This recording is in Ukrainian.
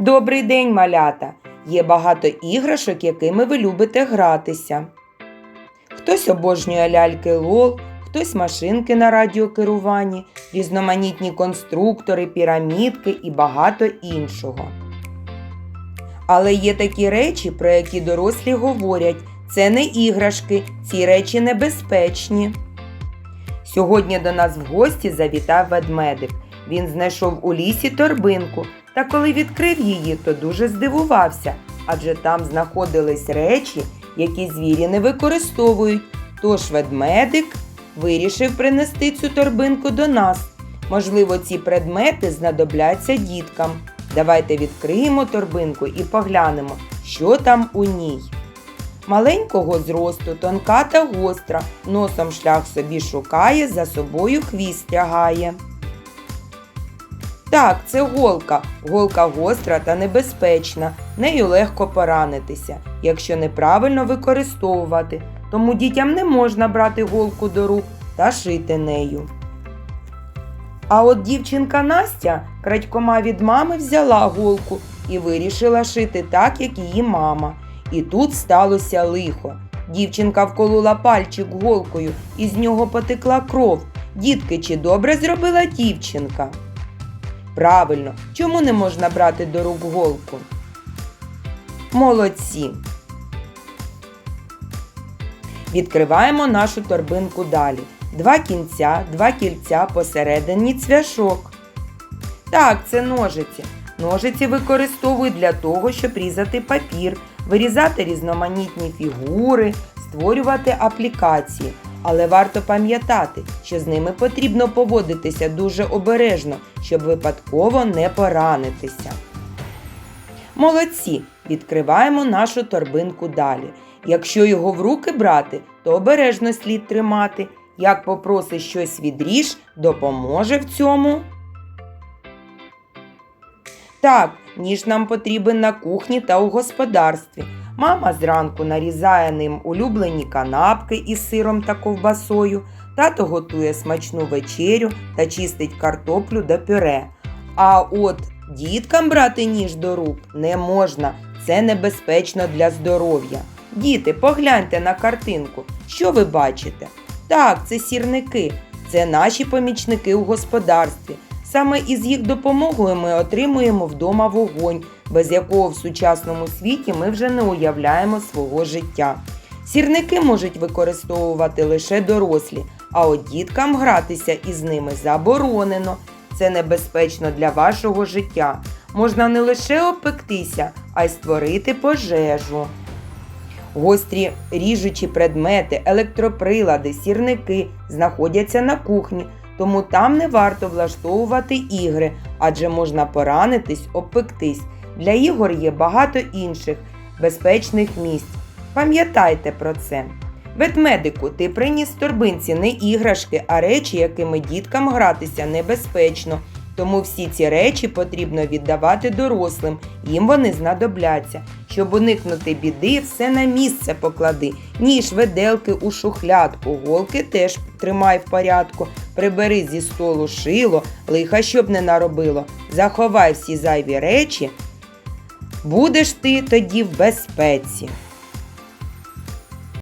Добрий день, малята! Є багато іграшок, якими ви любите гратися. Хтось обожнює ляльки лол, хтось машинки на радіокеруванні, різноманітні конструктори, пірамідки і багато іншого. Але є такі речі, про які дорослі говорять: це не іграшки, ці речі небезпечні. Сьогодні до нас в гості завітав ведмедик. Він знайшов у лісі торбинку, та коли відкрив її, то дуже здивувався, адже там знаходились речі, які звірі не використовують. Тож ведмедик вирішив принести цю торбинку до нас. Можливо, ці предмети знадобляться діткам. Давайте відкриємо торбинку і поглянемо, що там у ній. Маленького зросту, тонка та гостра, носом шлях собі шукає, за собою хвіст тягає. Так, це голка. Голка гостра та небезпечна. Нею легко поранитися, якщо неправильно використовувати. Тому дітям не можна брати голку до рук та шити нею. А от дівчинка Настя крадькома від мами взяла голку і вирішила шити так, як її мама. І тут сталося лихо. Дівчинка вколола пальчик голкою, і з нього потекла кров. Дітки, чи добре зробила дівчинка? Правильно, чому не можна брати до рук голку? Молодці. Відкриваємо нашу торбинку далі. Два кінця, два кільця, посередині цвяшок. Так, це ножиці. Ножиці використовують для того, щоб різати папір, вирізати різноманітні фігури, створювати аплікації. Але варто пам'ятати, що з ними потрібно поводитися дуже обережно, щоб випадково не поранитися. Молодці! Відкриваємо нашу торбинку далі. Якщо його в руки брати, то обережно слід тримати. Як попросиш щось відріж, допоможе в цьому. Так, ніж нам потрібен на кухні та у господарстві. Мама зранку нарізає ним улюблені канапки із сиром та ковбасою, тато готує смачну вечерю та чистить картоплю до пюре. А от діткам брати ніж до рук не можна, це небезпечно для здоров'я. Діти, погляньте на картинку, що ви бачите? Так, це сірники, це наші помічники у господарстві. Саме із їх допомогою ми отримуємо вдома вогонь, без якого в сучасному світі ми вже не уявляємо свого життя. Сірники можуть використовувати лише дорослі, а от діткам гратися із ними заборонено. Це небезпечно для вашого життя. Можна не лише опектися, а й створити пожежу. Гострі ріжучі предмети, електроприлади, сірники знаходяться на кухні, тому там не варто влаштовувати ігри, адже можна поранитись, обпектись. Для ігор є багато інших безпечних місць. Пам'ятайте про це. Ведмедику, ти приніс торбинці не іграшки, а речі, якими діткам гратися небезпечно. Тому всі ці речі потрібно віддавати дорослим, їм вони знадобляться. Щоб уникнути біди, все на місце поклади. Ніж, веделки у шухлядку, голки теж тримай в порядку. Прибери зі столу шило, лиха щоб не наробило. Заховай всі зайві речі. Будеш ти тоді в безпеці.